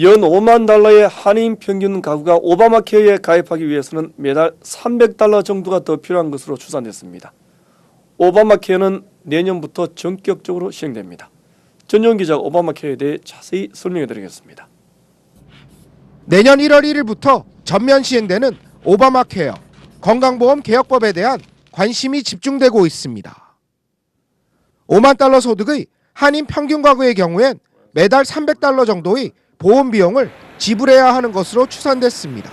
연 5만 달러의 한인 평균 가구가 오바마 케어에 가입하기 위해서는 매달 300달러 정도가 더 필요한 것으로 추산됐습니다. 오바마 케어는 내년부터 전격적으로 시행됩니다. 전용 기자 오바마 케어에 대해 자세히 설명해 드리겠습니다. 내년 1월 1일부터 전면 시행되는 오바마 케어 건강보험 개혁법에 대한 관심이 집중되고 있습니다. 5만 달러 소득의 한인 평균 가구의 경우엔 매달 300달러 정도의 보험 비용을 지불해야 하는 것으로 추산됐습니다.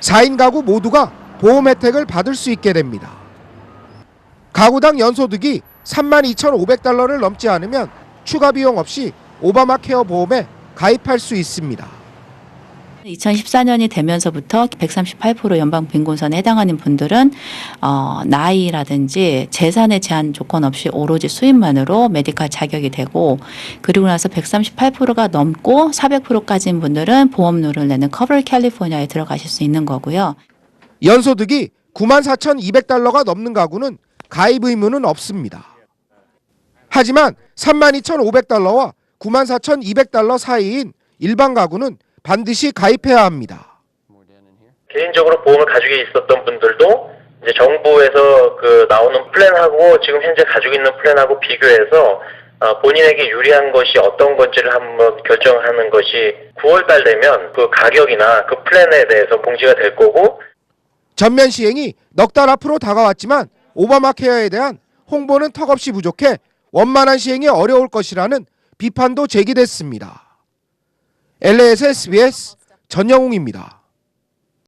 4인 가구 모두가 보험 혜택을 받을 수 있게 됩니다. 가구당 연소득이 32,500달러를 넘지 않으면 추가 비용 없이 오바마 케어 보험에 가입할 수 있습니다. 2014년이 되면서부터 138% 연방 빈곤선에 해당하는 분들은 어, 나이라든지 재산의 제한 조건 없이 오로지 수입만으로 메디칼 자격이 되고 그리고 나서 138%가 넘고 400%까지인 분들은 보험료를 내는 커버 캘리포니아에 들어가실 수 있는 거고요. 연소득이 94,200달러가 넘는 가구는 가입 의무는 없습니다. 하지만 32,500달러와 94,200달러 사이인 일반 가구는 반드시 가입해야 합니다. 개인적으로 보험을 가지고 있었던 분들도 이제 정부에서 그 나오는 플랜하고 지금 현재 가지고 있는 플랜하고 비교해서 어, 본인에게 유리한 것이 어떤 건지를 한번 결정하는 것이 9월 달 되면 그 가격이나 그 플랜에 대해서 공지가 될 거고 전면 시행이 넉 달 앞으로 다가왔지만 오바마 케어에 대한 홍보는 턱없이 부족해 원만한 시행이 어려울 것이라는 비판도 제기됐습니다. LA에서 SBS 전영웅입니다.